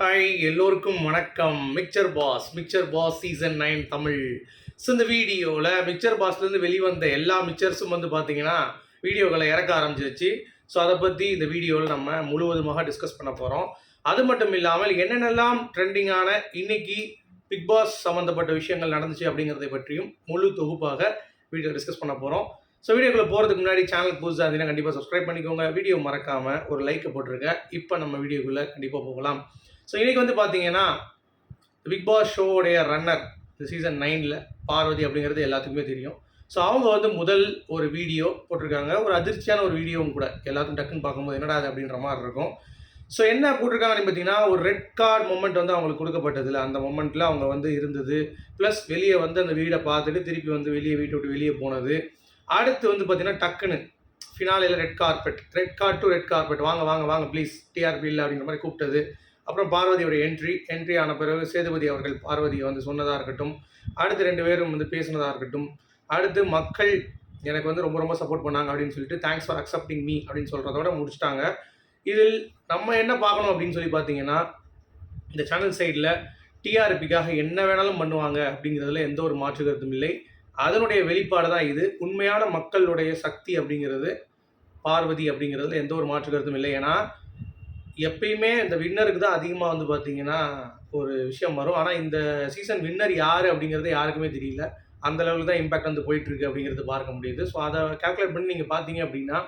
Hi எல்லோருக்கும் வணக்கம். Mixer boss mixer boss season nine Tamil. So இந்த வீடியோவில் மிக்சர் பாஸ்லேருந்து வெளிவந்த எல்லா மிக்சர்ஸும் வந்து பார்த்தீங்கன்னா வீடியோக்களை இறக்க ஆரம்பிச்சிருச்சு. ஸோ அதை பற்றி இந்த வீடியோவில் நம்ம முழுவதுமாக டிஸ்கஸ் பண்ண போகிறோம் அது மட்டும் இல்லாமல் என்னென்னலாம் ட்ரெண்டிங்கான இன்னைக்கு பிக் பாஸ் சம்மந்தப்பட்ட விஷயங்கள் நடந்துச்சு அப்படிங்கிறதை பற்றியும் முழு தொகுப்பாக வீடியோ டிஸ்கஸ் பண்ண போகிறோம் ஸோ வீடியோக்குள்ள போகிறதுக்கு முன்னாடி சேனல் புதுசாக இருந்தீங்கன்னா கண்டிப்பாக சப்ஸ்கிரைப் பண்ணிக்கோங்க. வீடியோ மறக்காமல் ஒரு லைக்கை போட்டிருக்க இப்போ நம்ம வீடியோக்குள்ளே கண்டிப்பாக போகலாம். ஸோ இன்றைக்கி வந்து பார்த்தீங்கன்னா பிக் பாஸ் ஷோவுடைய ரன்னர் இந்த சீசன் நைனில் பார்வதி அப்படிங்கிறது எல்லாத்துக்குமே தெரியும். ஸோ அவங்க வந்து முதல் ஒரு வீடியோ போட்டிருக்காங்க. ஒரு அதிர்ச்சியான ஒரு வீடியோவும் கூட எல்லாத்துக்கும் டக்குன்னு பார்க்கும்போது என்னடா அது அப்படின்ற மாதிரி இருக்கும். ஸோ என்ன போட்டிருக்காங்கன்னு பார்த்தீங்கன்னா ஒரு ரெட் கார்டு மூமெண்ட் வந்து அவங்களுக்கு கொடுக்கப்பட்டதில்ல அந்த மொமெண்ட்டில் அவங்க வந்து இருந்தது. ப்ளஸ் வெளியே வந்து அந்த வீடை பார்த்துட்டு திருப்பி வந்து வெளியே வீட்டை விட்டு வெளியே போனது. அடுத்து வந்து பார்த்தீங்கன்னா டக்குன்னு ஃபினாலையில் red carpet red card to red carpet வாங்க வாங்க வாங்க ப்ளீஸ் டிஆர்பி இல்லை அப்படின்ற மாதிரி கூப்பிட்டது. அப்புறம் பார்வதியோட என்ட்ரி என்ட்ரி ஆன பிறகு சேதுபதி அவர்கள் பார்வதியை வந்து சொன்னதாக இருக்கட்டும் அடுத்து ரெண்டு பேரும் வந்து பேசினதாக இருக்கட்டும் அடுத்து மக்கள் எனக்கு வந்து ரொம்ப ரொம்ப சப்போர்ட் பண்ணாங்க அப்படின்னு சொல்லிட்டு தேங்க்ஸ் ஃபார் அக்செப்டிங் மீ அப்படின்னு சொல்கிறதோட முடிச்சிட்டாங்க. இதில் நம்ம என்ன பார்க்கணும் அப்படின்னு சொல்லி பார்த்தீங்கன்னா இந்த சேனல் சைடில் டிஆர்பிக்காக என்ன வேணாலும் பண்ணுவாங்க அப்படிங்கிறதுல எந்த ஒரு மாற்று கருத்தும் இல்லை. அதனுடைய வெளிப்பாடு தான் இது. உண்மையான மக்களுடைய சக்தி அப்படிங்கிறது பார்வதி அப்படிங்கிறதுல எந்த ஒரு மாற்று கருத்தும் இல்லை. ஏன்னா எப்பயுமே இந்த வின்னருக்கு தான் அதிகமாக வந்து பார்த்தீங்கன்னா ஒரு விஷயம் வரும். ஆனால் இந்த சீசன் வின்னர் யார் அப்படிங்கிறது யாருக்குமே தெரியல. அந்த லெவலுக்கு தான் இம்பேக்ட் வந்து போயிட்டு இருக்கு அப்படிங்கிறது பார்க்க முடியுது. ஸோ அதை கால்குலேட் பண்ணி நீங்கள் பார்த்தீங்க அப்படின்னா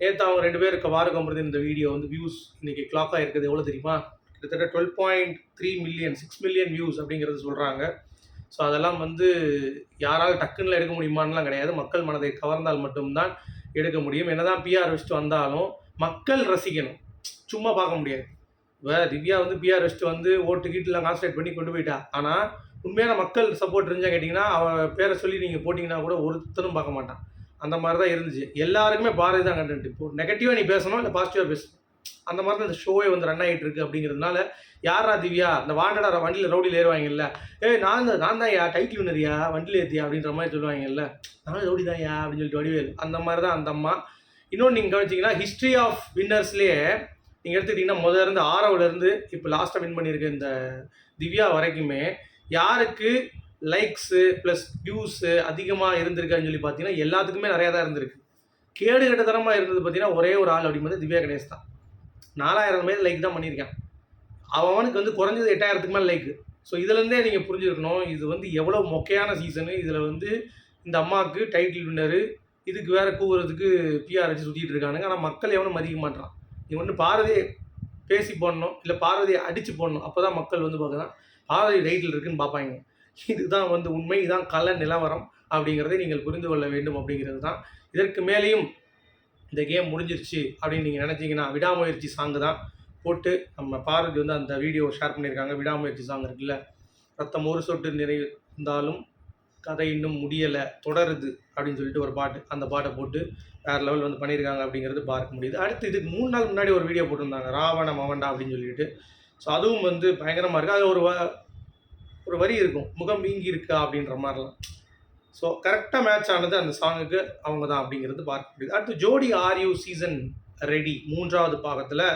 நேற்று அவங்க ரெண்டு பேருக்கு வார கம்புறது இந்த வீடியோ வந்து வியூஸ் இன்னைக்கு கிளாக்காக இருக்குது எவ்வளோ தெரியுமா? கிட்டத்தட்ட twelve point three million six million views அப்படிங்கிறது சொல்கிறாங்க ஸோ அதெல்லாம் வந்து யாரால் டக்குன்னு எடுக்க முடியுமான்லாம் கிடையாது. மக்கள் மனதை கவர்ந்தால் மட்டும்தான் எடுக்க முடியும். என்னதான் பிஆர் வச்சுட்டு வந்தாலும் மக்கள் ரசிக்கணும். சும்மா பார்க்க முடியாது. இப்போ திவ்யா வந்து பிஆர் வச்சுட்டு வந்து ஓட்டு கீட்டுலாம் கான்சன்ட்ரேட் பண்ணி கொண்டு போயிட்டா. ஆனால் உண்மையான மக்கள் சப்போர்ட் இருந்தா கேட்டிங்கன்னா அவன் பேரை சொல்லி நீங்கள் போட்டிங்கன்னா கூட ஒருத்தரும் பார்க்க மாட்டான். அந்த மாதிரி தான் இருந்துச்சு. எல்லாருக்குமே பாரதி தான் கண்டென்ட் இப்போ நெகட்டிவாக நீ பேசணும் இல்லை பாசிட்டிவாக பேசணும் அந்த மாதிரி தான் இந்த ஷோவே வந்து ரன் ஆகிட்டு இருக்கு அப்படிங்கிறதுனால யாரா திவ்யா? இந்த வாண்டடா வண்டியில் ரவுடியில் ஏறுவாங்கல்ல. ஏய் நான் தான் நான் தான் யா டைட்டில் வினரியா வண்டியில் ஏற்றியா அப்படின்ற மாதிரி சொல்லுவாங்கல்ல. நான் ரவுடி தான் யா அப்படின்னு சொல்லிட்டு வடிவேல். அந்த மாதிரி தான் அந்த அம்மா. இன்னொன்று நீங்கள் கவனிச்சிங்கன்னா ஹிஸ்ட்ரி ஆஃப் வின்னர்ஸ்லேயே நீங்கள் எடுத்துக்கிட்டிங்கன்னா முதல்ல இருந்து ஆரோவிலேருந்து இப்போ லாஸ்ட்டாக வின் பண்ணியிருக்க இந்த திவ்யா வரைக்குமே யாருக்கு லைக்ஸு ப்ளஸ் வியூஸு அதிகமாக இருந்திருக்கான்னு சொல்லி பார்த்தீங்கன்னா எல்லாத்துக்குமே நிறையா தான் இருந்திருக்கு. கேடு கட்டத்தனமாக இருந்தது பார்த்தீங்கன்னா ஒரே ஒரு ஆள் அப்படிங்கிறது திவ்யா கணேஷ் தான். நாலாயிரம் பேர் லைக் தான் பண்ணியிருக்கேன். அவனுக்கு வந்து குறைஞ்சது எட்டாயிரத்துக்கு மேலே லைக் ஸோ இதுலேருந்தே நீங்கள் புரிஞ்சுருக்கணும் இது வந்து எவ்வளோ மொக்கையான சீசனு இதில் வந்து இந்த அம்மாவுக்கு டைட்டில் வின்னரு இதுக்கு வேற கூவுறதுக்கு பிஆர் வச்சு சுற்றிட்டு இருக்கானுங்க. ஆனால் மக்கள் எவனும் மதிக்க மாட்டான் நீ ஒன்று பாரதியை பேசி போடணும் இல்லை பாரதியை அடித்து போடணும். அப்போ தான் மக்கள் வந்து பார்க்கலாம் பாரதி ரைட்டில் இருக்குன்னு பார்ப்பாங்க. இதுதான் வந்து உண்மை இதுதான் கல நிலவரம் அப்படிங்கிறதை நீங்கள் புரிந்து கொள்ள வேண்டும் அப்படிங்கிறது தான். இதற்கு மேலேயும் இந்த கேம் முடிஞ்சிருச்சு அப்படின்னு நீங்கள் நினச்சிங்கன்னா விடாமுயற்சி சாங்கு தான் போட்டு நம்ம பாரதி வந்து அந்த வீடியோ ஷேர் பண்ணியிருக்காங்க. விடாமுயற்சி சாங் இருக்குல்ல ரத்தம் ஒரு சொட்டு நிறைந்தாலும் கதை இன்னும் முடியலை தொடருது அப்படின்னு சொல்லிட்டு ஒரு பாட்டு அந்த பாட்டை போட்டு வேறு லெவல் வந்து பண்ணியிருக்காங்க அப்படிங்கிறது பார்க்க முடியுது. அடுத்து இதுக்கு மூணு நாள் முன்னாடி ஒரு வீடியோ போட்டிருந்தாங்க ராவண மவண்டா அப்படின்னு சொல்லிட்டு. ஸோ அதுவும் வந்து பயங்கரமாக இருக்குது அது ஒரு வ ஒரு வரி இருக்கும் முகம் வீங்கி இருக்கா? அப்படின்ற மாதிரிலாம். ஸோ கரெக்டாக மேட்ச் ஆனது அந்த சாங்குக்கு அவங்க தான் அப்படிங்கிறது பார்க்க முடியுது. அடுத்து ஜோடி ஆர்யூ சீசன் ரெடி. மூன்றாவது பாகத்தில்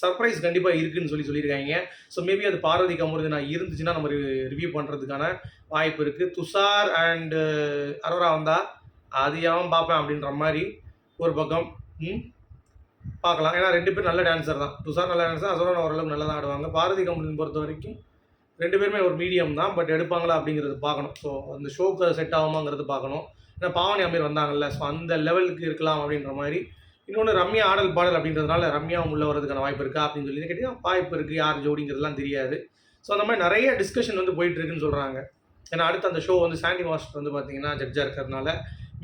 சர்ப்ரைஸ் கண்டிப்பாக இருக்குன்னு சொல்லி சொல்லியிருக்காங்க. ஸோ மேபி அது பார்வதி கமுருது நான் இருந்துச்சுன்னா நம்ம ரிவ்யூ பண்ணுறதுக்கான வாய்ப்பு இருக்குது துஷார் அண்டு uh, அரோரா வந்தால் அது பார்ப்பேன் அப்படின்ற மாதிரி ஒரு பக்கம் பார்க்கலாம். ஏன்னா ரெண்டு பேரும் நல்ல டான்ஸர் தான். துஷார் நல்ல டான்ஸர் அசோரா ஓரளவுக்கு நல்லா தான் ஆடுவாங்க. பாரதி கமுருதின் பொறுத்த வரைக்கும் ரெண்டு பேருமே ஒரு மீடியம் தான் பட் எடுப்பாங்களா அப்படிங்கிறது பார்க்கணும். ஸோ அந்த ஷோக்கு செட் ஆகுமாங்கிறது பார்க்கணும். ஏன்னா பாவனி அமீர் வந்தாங்கல்ல ஸோ அந்த லெவலுக்கு இருக்கலாம் அப்படின்ற மாதிரி இன்னொன்று ரம்யா ஆடல் பாடல் அப்படின்றதுனால ரம்யாவும் உள்ள வரதுக்கான வாய்ப்பு இருக்கா அப்படின்னு சொல்லி கேட்டிங்கன்னா வாய்ப்பு இருக்குது யார் ஜோடிங்கிறதுலாம் தெரியாது. ஸோ அந்த மாதிரி நிறைய டிஸ்கஷன் வந்து போயிட்டு இருக்குன்னு சொல்கிறாங்க ஏன்னா அடுத்து அந்த ஷோ வந்து சாண்டி மாஸ்டர் வந்து பார்த்தீங்கன்னா ஜட்ஜாக இருக்கிறதுனால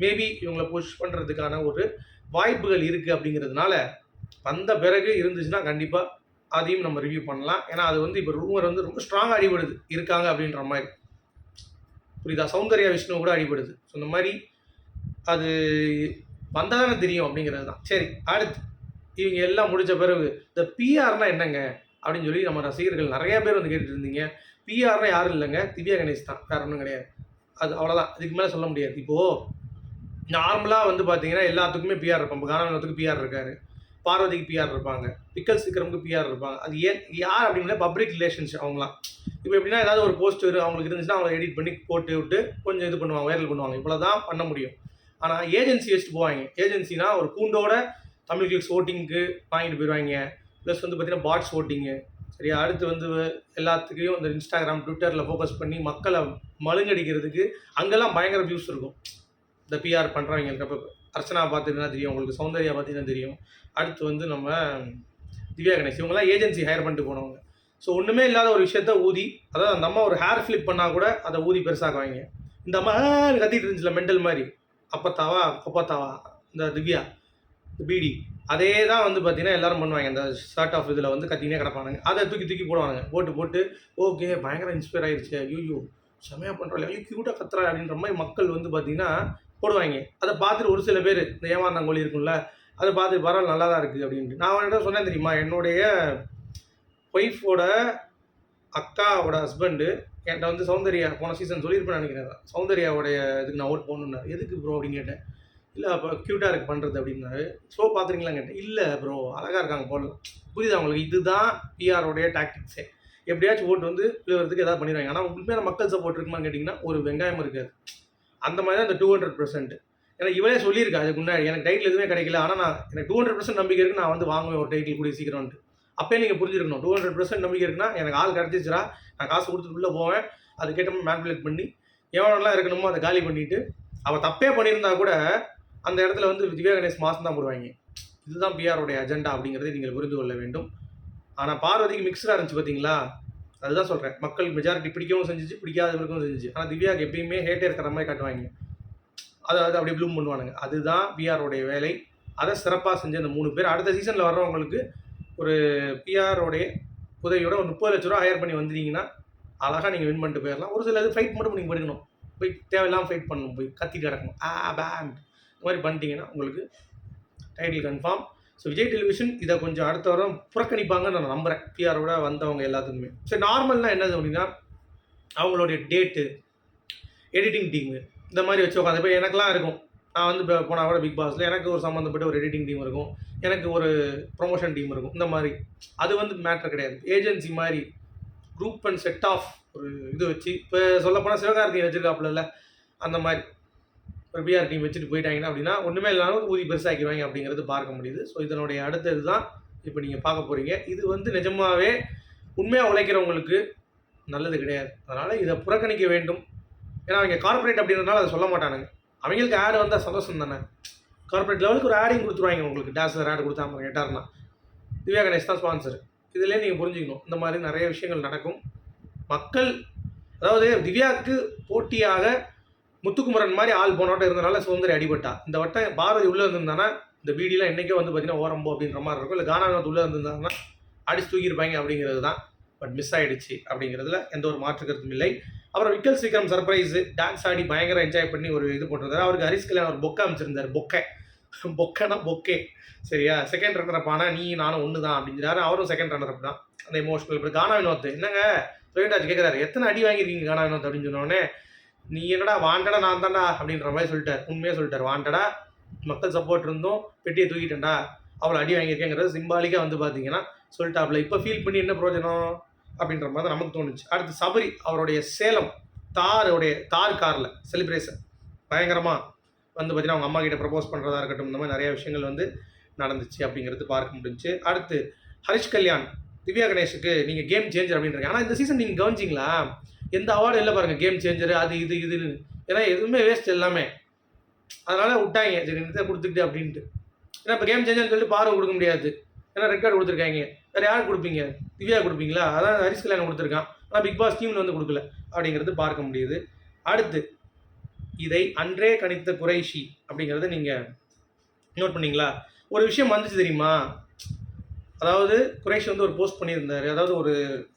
மேபி இவங்களை புஷ் பண்ணுறதுக்கான ஒரு வாய்ப்புகள் இருக்குது அப்படிங்கிறதுனால வந்த பிறகு இருந்துச்சுன்னா கண்டிப்பாக அதையும் நம்ம ரிவ்யூ பண்ணலாம். ஏன்னா அது வந்து இப்போ ரூமர் வந்து ரொம்ப ஸ்ட்ராங்காக அடிபடுது. இருக்காங்க அப்படின்ற மாதிரி. புரியுதா? சௌந்தர்யா விஷ்ணு கூட அடிபடுது. ஸோ இந்த மாதிரி அது வந்தால் தானே தெரியும் அப்படிங்கிறது தான். சரி அடுத்து. இவங்க எல்லாம் முடித்த பிறகு இந்த பிஆர்னால் என்னங்க? அப்படின்னு சொல்லி நம்ம ரசிகர்கள் நிறையா பேர் வந்து கேட்டுட்டு இருந்தீங்க. பிஆர்னால் யாரும் இல்லைங்க. திவ்யா கணேஷ் தான். வேறு ஒன்றும் கிடையாது. அது அவ்வளோதான் இதுக்கு மேலே சொல்ல முடியாது. இப்போது நார்மலாக வந்து பார்த்தீங்கன்னா எல்லாத்துக்குமே பிஆர் இருப்போம் இப்போ காரணத்துக்கு பிஆர் இருக்காரு. பார்வதிக்கு பிஆர் இருப்பாங்க. பிக்கல் சீக்கிரமுக்கு பிஆர் இருப்பாங்க. அது ஏன் யார் அப்படின்னா பப்ளிக் ரிலேஷன்ஸ் அவங்களாம் இப்போ எப்படின்னா ஏதாவது ஒரு போஸ்டர் அவங்களுக்கு இருந்துச்சுன்னா அவங்க எடிட் பண்ணி போட்டு விட்டு கொஞ்சம் இது பண்ணுவாங்க வைரல் பண்ணுவாங்க. இவ்வளோ தான் பண்ண முடியும். ஆனால் ஏஜென்சி வச்சுட்டு போவாங்க ஏஜென்சினா ஒரு பூண்டோட தமிழ் கிளிக்ஸ் ஓட்டிங்க்கு வாங்கிட்டு போயிடுவாங்க ப்ளஸ் வந்து பார்த்தீங்கன்னா பாட்ஸ் ஓட்டிங்கு சரியா அடுத்து வந்து எல்லாத்துக்கையும் இந்த இன்ஸ்டாகிராம் ட்விட்டரில் ஃபோக்கஸ் பண்ணி மக்களை மழுங்கடிக்கிறதுக்கு அங்கெல்லாம் பயங்கர வியூஸ் இருக்கும் இந்த பிஆர் பண்ணுறவங்களுக்கு அப்போ அர்ச்சனா பார்த்தீங்கன்னா தெரியும் உங்களுக்கு சௌந்தர்யா பார்த்தீங்கன்னா தெரியும் அடுத்து வந்து நம்ம திவ்யா கணேஷ் இவங்கெல்லாம் ஏஜென்சி ஹையர் பண்ணிட்டு போனவங்க ஸோ ஒன்றுமே இல்லாத ஒரு விஷயத்த ஊதி அதாவது அந்த அம்மா ஒரு ஹேர் ஃப்ளிப் பண்ணால் கூட அதை ஊதி பெருசாக்குவாங்க இந்த அம்மா கத்திட்டு இருந்துச்சுல மெண்டல் மாதிரி அப்பத்தாவா கொப்பத்தாவா இந்த திவ்யா பிடி அதே தான் வந்து பார்த்தீங்கன்னா எல்லாரும் பண்ணுவாங்க. இந்த ஷார்ட் ஆஃப் இதில் வந்து கத்தினே கிடப்பானுங்க. அதை தூக்கி தூக்கி போடுவாங்க போட்டு போட்டு ஓகே பயங்கர இன்ஸ்பயர் ஆயிடுச்சு ஐயோ செமையாக பண்ணுறோம் ஐயோ கியூட்டாக கத்துறா அப்படின்ற மாதிரி மக்கள் வந்து பார்த்தீங்கன்னா போடுவாங்க. அதை பார்த்துட்டு ஒரு சில பேர் இந்த ஏமாந்தாங்கோழி இருக்கும்ல அதை பார்த்துட்டு பரவாயில்ல நல்லா தான் இருக்குது அப்படின்ட்டு. நான் அவன்கிட்ட சொன்னேன் தெரியுமா? என்னுடைய ஒய்ஃபோட அக்காவோட ஹஸ்பண்டு என்கிட்ட வந்து சௌந்தர்யா போன சீசன் சொல்லியிருப்பேன் நினைக்கிறேன். சௌந்தர்யாவுடைய இதுக்கு நான் ஓட் போகணுன்னாரு எதுக்கு ப்ரோ அப்படின்னு கேட்டேன். இல்லை அப்போ க்யூட்டாக இருக்கு பண்ணுறது அப்படின்னாரு. ஷோ பார்த்துருக்கீங்களான்னு கேட்டேன். இல்லை ப்ரோ அழகாக இருக்காங்க போடலாம் புரியுது அவங்களுக்கு இதுதான் பிஆரோடைய டாக்டிக்ஸே எப்படியாச்சும் ஓட்டு வந்து விழுவதுக்கு ஏதாவது பண்ணிடுவாங்க. ஆனால் உண்மையான மக்கள் சப்போர்ட் இருக்குமான்னு கேட்டிங்கன்னா ஒரு வெங்காயம் இருக்காது. அந்த மாதிரி தான் இந்த டூ ஹண்ட்ரட் பர்சன்ட் ஏன்னா இவளே சொல்லியிருக்கா அதுக்கு முன்னாடி எனக்கு டைட்டில் எதுவுமே கிடைக்கல. ஆனால் நான் எனக்கு டூ ஹண்ட்ரட் பர்சன்ட் நம்பிக்கை இருக்குது நான் வந்து வாங்குவேன் ஒரு டைட்டில் கூடிய சீக்கிரம்ட்டு அப்பயே நீங்கள் புரிஞ்சிருக்கணும் டூ ஹண்ட்ரட் பர்சன்ட் நம்பிக்கை இருக்குன்னா எனக்கு ஆள் கிடச்சிச்சுரா நான் காசு கொடுத்துட்டு உள்ளே போவேன். அது மாதிரி மேனிபுலேட் பண்ணி எவனெல்லாம் இருக்கணுமோ அதை காலி பண்ணிவிட்டு அவள் தப்பே பண்ணியிருந்தா கூட அந்த இடத்துல வந்து திவ்யா கணேஷ் மாதம் தான் போடுவாங்க. இதுதான் பிஆருடைய அஜெண்டா அப்படிங்கிறதை நீங்கள் புரிந்து கொள்ள வேண்டும். ஆனால் பார்வதிக்கு மிக்சராக இருந்துச்சு பார்த்தீங்களா அதுதான் சொல்கிறேன் மக்கள் மெஜாரிட்டி பிடிக்கவும் செஞ்சுச்சு பிடிக்காதவருக்கும் செஞ்சுச்சு. ஆனால் திவ்யாவுக்கு எப்பயுமே ஹேட்டே இருக்கிற மாதிரி காட்டுவாங்க. அதை அது அப்படியே ப்ளூம் பண்ணுவானுங்க. அதுதான் பிஆருடைய வேலை. அதை சிறப்பாக செஞ்ச அந்த மூணு பேர். அடுத்த சீசனில் வர்றவங்களுக்கு ஒரு பிஆரோடைய உதவியோட ஒரு முப்பது லட்ச ரூபா ஹையர் பண்ணி வந்துட்டீங்கன்னா அழகாக நீங்கள் வின் பண்ணிட்டு போயிடலாம் ஒரு சில இது ஃபைட் மட்டும் நீங்கள் படிக்கணும் போய் தேவையில்லாமல் ஃபைட் பண்ணணும். போய் கத்திட்டு கிடக்கணும். ஆ பேண்ட் இந்த மாதிரி பண்ணிட்டீங்கன்னா உங்களுக்கு title confirm so Vijay television இதை கொஞ்சம் அடுத்த வாரம் புறக்கணிப்பாங்கன்னு நான் நம்புகிறேன் பிஆரோட வந்தவங்க எல்லாத்துக்குமே. சரி நார்மல்னால் என்னது அப்படின்னா அவங்களுடைய டேட்டு எடிட்டிங் டீமு இந்த மாதிரி வச்சு உட்காந்து போய் எனக்கெலாம் இருக்கும். நான் வந்து இப்போ போனால் கூட பிக் பாஸில் எனக்கு ஒரு சம்மந்தப்பட்ட ஒரு எடிட்டிங் டீம் இருக்கும். எனக்கு ஒரு ப்ரொமோஷன் டீம் இருக்கும். இந்த மாதிரி. அது வந்து மேட்ரு கிடையாது. ஏஜென்சி மாதிரி குரூப் அண்ட் செட் ஆஃப் ஒரு இது வச்சு இப்போ சொல்லப்போனால் சிவகார்த்திகேயன் வச்சுருக்காப்புல அந்த மாதிரி ஒரு பிஆர் டீம் வச்சுட்டு போயிட்டாங்கன்னா அப்படின்னா ஒன்றுமே இல்லாமல் ஊதி பெருசாக்கிடுவாங்க அப்படிங்கிறது பார்க்க முடியுது. ஸோ இதனுடைய அடுத்த இதுதான் இப்போ நீங்கள் பார்க்க போகிறீங்க இது வந்து நிஜமாகவே உண்மையாக உழைக்கிறவங்களுக்கு நல்லது கிடையாது. அதனால் இதை புறக்கணிக்க வேண்டும். ஏன்னா அவங்க கார்ப்பரேட் அப்படின்றதுனால அதை சொல்ல மாட்டானுங்க. அவங்களுக்கு ஆடு வந்தால் சந்தோஷம் தானே? கார்ப்பரேட் லெவலுக்கு ஒரு ஆடையும் கொடுத்துருவாங்க உங்களுக்கு. டான்ஸர் ஆடு கொடுத்தாம கேட்டார்னா திவ்யா கணேஷ் தான் ஸ்பான்சர் இதுலேயே நீங்கள் புரிஞ்சுக்கணும். இந்த மாதிரி நிறைய விஷயங்கள் நடக்கும். மக்கள் அதாவது திவ்யாவுக்கு போட்டியாக முத்துக்குமரன் மாதிரி ஆள் போன வட்டம் இருந்தனால சுதந்திரி அடிபட்டா. இந்த வட்டம் பாரதி உள்ளே இருந்திருந்தானா? இந்த வீடியோலாம் என்றைக்கோ வந்து பார்த்தீங்கன்னா ஓரம்போ அப்படின்ற மாதிரி இருக்கும். இல்லை கானாவினத்து உள்ளே இருந்திருந்தாங்கன்னா அடிச்சு தூக்கியிருப்பாங்க அப்படிங்கிறது தான். பட் மிஸ் ஆகிடுச்சு அப்படிங்கிறதுல எந்த ஒரு மாற்று கருத்தும் இல்லை. அப்புறம் விக்கல் சீக்கிரம் சர்ப்ரைஸ் டான்ஸ் ஆடி பயங்கர என்ஜாய் பண்ணி ஒரு இது போட்டிருந்தாரு. அவருக்கு ஹரிஸ் கல்யாணம் ஒரு பொக்கை அமைச்சிருந்தார் பொக்கை. பொக்கைனா பொக்கே. சரியா? செகண்ட் ரன்னர் அப் ஆனால் நீ நானும் ஒன்று தான் அப்படிங்கிறாரு. அவரும் செகண்ட் ரன்னர் அப் தான். அந்த எமோஷனல் இப்போ கானா வினோத். என்னங்க? பிரவீன்ராஜ் கேட்குறாரு எத்தனை அடி வாங்கியிருக்கீங்க கானா வினோத்? அப்படின்னு சொன்னோடனே நீ என்னடா வாண்டடா நான் தான்டா அப்படின்ற மாதிரி சொல்லிட்டார். உண்மையாக சொல்லிட்டார். வாண்டடா. மக்கள் சப்போர்ட் இருந்தும் பெட்டியை தூக்கிட்டேன்டா. அவ்வளோ அடி வாங்கியிருக்கேங்கிறது சிம்பாலிக்காக வந்து பார்த்தீங்கன்னா சொல்லிட்டாப்ல. இப்போ ஃபீல் பண்ணி என்ன பிரயோஜனம்? அப்படின்ற மாதிரி தான் நமக்கு தோணுச்சு. அடுத்து சபரி அவருடைய சேலம் தாருடைய தார் காரில் செலிப்ரேஷன் பயங்கரமாக வந்து பார்த்தீங்கன்னா அவங்க அம்மா கிட்ட ப்ரப்போஸ் பண்ணுறதா இருக்கட்டும் இந்த மாதிரி நிறைய விஷயங்கள் வந்து நடந்துச்சு அப்படிங்கிறது பார்க்க முடிஞ்சுச்சு. அடுத்து ஹரிஷ் கல்யாண் திவ்யா கணேஷுக்கு நீங்கள் கேம் சேஞ்சர் அப்படின்றாங்க ஆனால் இந்த சீசன் நீங்கள் கவனிச்சிங்களா? எந்த அவார்டும் இல்லை பாருங்கள் கேம் சேஞ்சர் அது இது இதுன்னு. ஏன்னா எதுவுமே வேஸ்ட் எல்லாமே. அதனால் விட்டாங்க. சரி கொடுத்துட்டு அப்படின்ட்டு. ஏன்னா இப்போ கேம் சேஞ்சர்னு சொல்லிட்டு பார்வை கொடுக்க முடியாது. ஏன்னா ரெக்கார்டு கொடுத்துருக்காங்க. வேறு யார் கொடுப்பீங்க? திவ்யா கொடுப்பீங்களா? அதான் ஹரிஸ் கல்யாணம் கொடுத்துருக்கான். ஆனால் பிக் பாஸ் டீமில் வந்து கொடுக்கல. அப்படிங்கிறது பார்க்க முடியுது. அடுத்து இதை அன்றே கணித்த குறைஷி அப்படிங்கிறத நீங்கள் நோட் பண்ணிங்களா? ஒரு விஷயம் வந்துச்சு தெரியுமா? அதாவது குறைஷி வந்து ஒரு போஸ்ட் பண்ணியிருந்தாரு. அதாவது ஒரு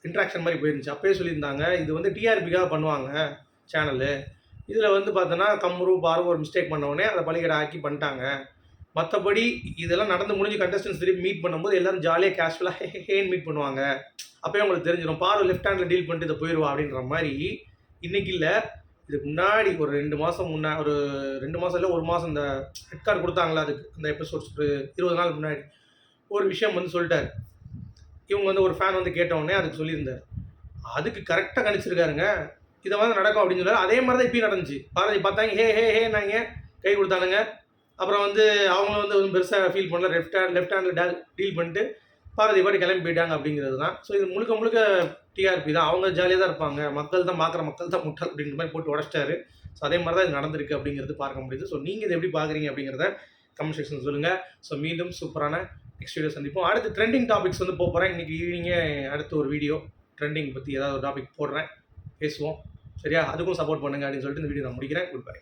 இன்ட்ராக்ஷன் மாதிரி போயிருந்துச்சு. அப்பயே சொல்லியிருந்தாங்க இது வந்து டிஆர்பிக்காக பண்ணுவாங்க சேனலு இதில் வந்து பார்த்தோன்னா கம்ரு பாரு ஒரு மிஸ்டேக் பண்ணவுடனே அதை பழிகடை ஆக்கி பண்ணிட்டாங்க. மற்றபடி இதெல்லாம் நடந்து முடிஞ்சு கண்டஸ்டன்ஸ் திருப்பி மீட் பண்ணும்போது எல்லாரும் ஜாலியாக கேஷுவலாக ஹேன் மீட் பண்ணுவாங்க. அப்போயே உங்களுக்கு தெரிஞ்சிடும் பாரு லெஃப்ட் ஹேண்டில் டீல் பண்ணிட்டு இதை போயிடுவா அப்படின்ற மாதிரி. இன்னைக்கு இல்லை இதுக்கு முன்னாடி ஒரு ரெண்டு மாதம் முன்னா ஒரு ரெண்டு மாதம் இல்லை ஒரு மாதம் இந்த ரெட் கார்டு கொடுத்தாங்களா அதுக்கு அந்த எபிசோட்ஸ் ஒரு இருபது நாள் முன்னாடி. ஒரு விஷயம் வந்து சொல்லிட்டார். இவங்க வந்து ஒரு ஃபேன் வந்து கேட்ட உடனே அதுக்கு சொல்லியிருந்தார். அதுக்கு கரெக்டாக கணிச்சிருக்காருங்க. இதை வந்து நடக்கும் அப்படின்னு சொன்னார். அதே மாதிரி தான் இப்பயும் நடந்துச்சு. பாரதி பார்த்தாங்க ஹே ஹே ஹே நாங்க கை கொடுத்தானுங்க. அப்புறம் வந்து அவங்களும் வந்து ஒன்றும் பெருசாக ஃபீல் பண்ணல. லெஃப்ட் ஹேண்ட் லெஃப்ட் ஹேண்டில் டேல் டீல் பண்ணிட்டு பாரதி பாட்டி கிளம்பி போயிட்டாங்க அப்படிங்கிறது தான். ஸோ இது முழுக்க முழுக்க டிஆர்பி தான். அவங்க ஜாலியாக தான் இருப்பாங்க. மக்கள் தான் பார்க்குற மக்கள் தான் முட்டாள் அப்படிங்கிற மாதிரி போட்டு உடச்சிட்டாரு. ஸோ அதே மாதிரி தான் இது நடந்திருக்கு அப்படிங்கிறது பார்க்க முடியுது. ஸோ நீங்கள் இதை எப்படி பார்க்குறீங்க அப்படிங்கிறத கமெண்ட் செக்ஷன் சொல்லுங்கள் ஸோ மீண்டும் சூப்பரான நெக்ஸ்ட் வீடியோ சந்திப்போம். அடுத்து ட்ரெண்டிங் டாபிக்ஸ் வந்து போகிறேன் இன்றைக்கி ஈவினிங்கே அடுத்து ஒரு வீடியோ ட்ரெண்டிங் பற்றி ஏதாவது ஒரு டாபிக் போடுறேன். பேசுவோம். சரியா? அதுக்கும் சப்போர்ட் பண்ணுங்க அப்படின்னு சொல்லிட்டு இந்த வீடியோ நான் முடிக்கிறேன். Good bye